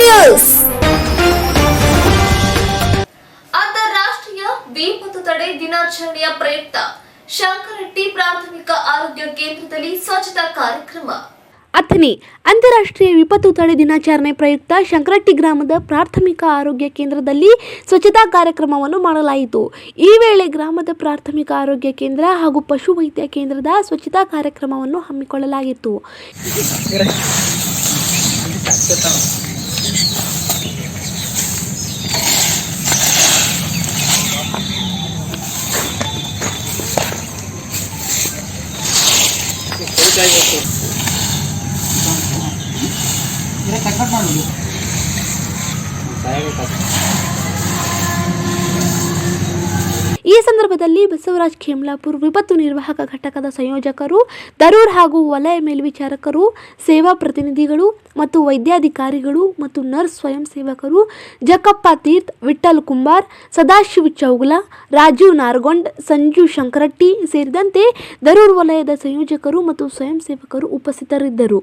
News ಅಂತಾರಾಷ್ಟ್ರೀಯ ವಿಪತ್ತು ತಡೆ ದಿನಾಚರಣೆಯ ಪ್ರಯುಕ್ತ ಶಂಕರಟ್ಟಿ ಪ್ರಾಥಮಿಕ ಆರೋಗ್ಯ ಕೇಂದ್ರದಲ್ಲಿ ಸ್ವಚ್ಛತಾ ಕಾರ್ಯಕ್ರಮ. ಹತ್ತನೇ ಅಂತಾರಾಷ್ಟ್ರೀಯ ವಿಪತ್ತು ತಡೆ ದಿನಾಚರಣೆ ಪ್ರಯುಕ್ತ ಶಂಕರಟ್ಟಿ ಗ್ರಾಮದ ಪ್ರಾಥಮಿಕ ಆರೋಗ್ಯ ಕೇಂದ್ರದಲ್ಲಿ ಸ್ವಚ್ಛತಾ ಕಾರ್ಯಕ್ರಮವನ್ನು ಮಾಡಲಾಯಿತು. ಈ ವೇಳೆ ಗ್ರಾಮದ ಪ್ರಾಥಮಿಕ ಆರೋಗ್ಯ ಕೇಂದ್ರ ಹಾಗೂ ಪಶು ವೈದ್ಯ ಕೇಂದ್ರದ ಸ್ವಚ್ಛತಾ ಕಾರ್ಯಕ್ರಮವನ್ನು ಹಮ್ಮಿಕೊಳ್ಳಲಾಗಿತ್ತು. Saya ಈ ಸಂದರ್ಭದಲ್ಲಿ ಬಸವರಾಜ್ ಖೇಮ್ಲಾಪುರ್ ವಿಪತ್ತು ನಿರ್ವಾಹಕ ಘಟಕದ ಸಂಯೋಜಕರು, ದರೂರ್ ಹಾಗೂ ವಲಯ ಮೇಲ್ವಿಚಾರಕರು, ಸೇವಾ ಪ್ರತಿನಿಧಿಗಳು ಮತ್ತು ವೈದ್ಯಾಧಿಕಾರಿಗಳು ಮತ್ತು ನರ್ಸ್ ಸ್ವಯಂ ಸೇವಕರು ಜಕ್ಕಪ್ಪ ತೀರ್ಥ್ ವಿಠಲ್ ಕುಂಬಾರ್, ಸದಾಶಿವ್ ಚೌಗುಲ, ರಾಜೀವ್ ನಾರ್ಗೊಂಡ್, ಸಂಜು ಶಂಕರಟ್ಟಿ ಸೇರಿದಂತೆ ದರೂರ್ ವಲಯದ ಸಂಯೋಜಕರು ಮತ್ತು ಸ್ವಯಂ ಸೇವಕರು ಉಪಸ್ಥಿತರಿದ್ದರು.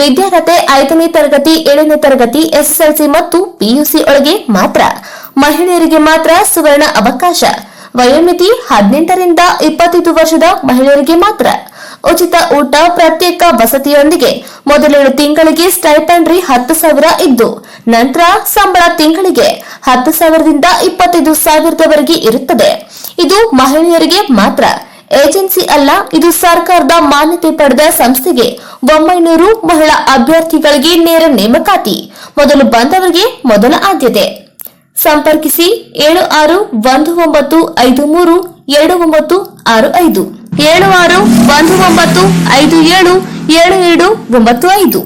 ವಿದ್ಯಾರ್ಹತೆ ಐದನೇ ತರಗತಿ, ಏಳನೇ ತರಗತಿ, ಎಸ್ಎಸ್ಎಲ್ಸಿ ಮತ್ತು ಪಿಯುಸಿ ಒಳಗೆ ಮಾತ್ರ. ಮಹಿಳೆಯರಿಗೆ ಮಾತ್ರ ಸುವರ್ಣ ಅವಕಾಶ. ವಯೋಮಿತಿ ಹದಿನೆಂಟರಿಂದ ಇಪ್ಪತ್ತೈದು ವರ್ಷದ ಮಹಿಳೆಯರಿಗೆ ಮಾತ್ರ. ಉಚಿತ ಊಟ, ಪ್ರತ್ಯೇಕ ವಸತಿಯೊಂದಿಗೆ ಮೊದಲೇಳು ತಿಂಗಳಿಗೆ ಸ್ಟೈಪಂಡ್ರಿ ಹತ್ತು ಸಾವಿರ ಇದ್ದು, ನಂತರ ಸಂಬಳ ತಿಂಗಳಿಗೆ ಹತ್ತು ಸಾವಿರದಿಂದ ಇಪ್ಪತ್ತೈದು ಸಾವಿರದವರೆಗೆ ಇರುತ್ತದೆ. ಇದು ಮಹಿಳೆಯರಿಗೆ ಮಾತ್ರ. ಏಜೆನ್ಸಿ ಅಲ್ಲ, ಇದು ಸರ್ಕಾರದ ಮಾನ್ಯತೆ ಪಡೆದ ಸಂಸ್ಥೆಗೆ ಒಂಬೈನೂರು ಮಹಿಳಾ ಅಭ್ಯರ್ಥಿಗಳಿಗೆ ನೇರ ನೇಮಕಾತಿ. ಮೊದಲು ಬಂದವರಿಗೆ ಮೊದಲ ಆದ್ಯತೆ. ಸಂಪರ್ಕಿಸಿ ಏಳು ಆರು ಒಂದು ಒಂಬತ್ತು ಐದು ಮೂರು ಎರಡು ಒಂಬತ್ತು ಆರು ಐದು. ಏಳು ಆರು ಒಂದು ಒಂಬತ್ತು ಐದು, ಏಳು ಏಳು ಏಳು ಒಂಬತ್ತು ಐದು.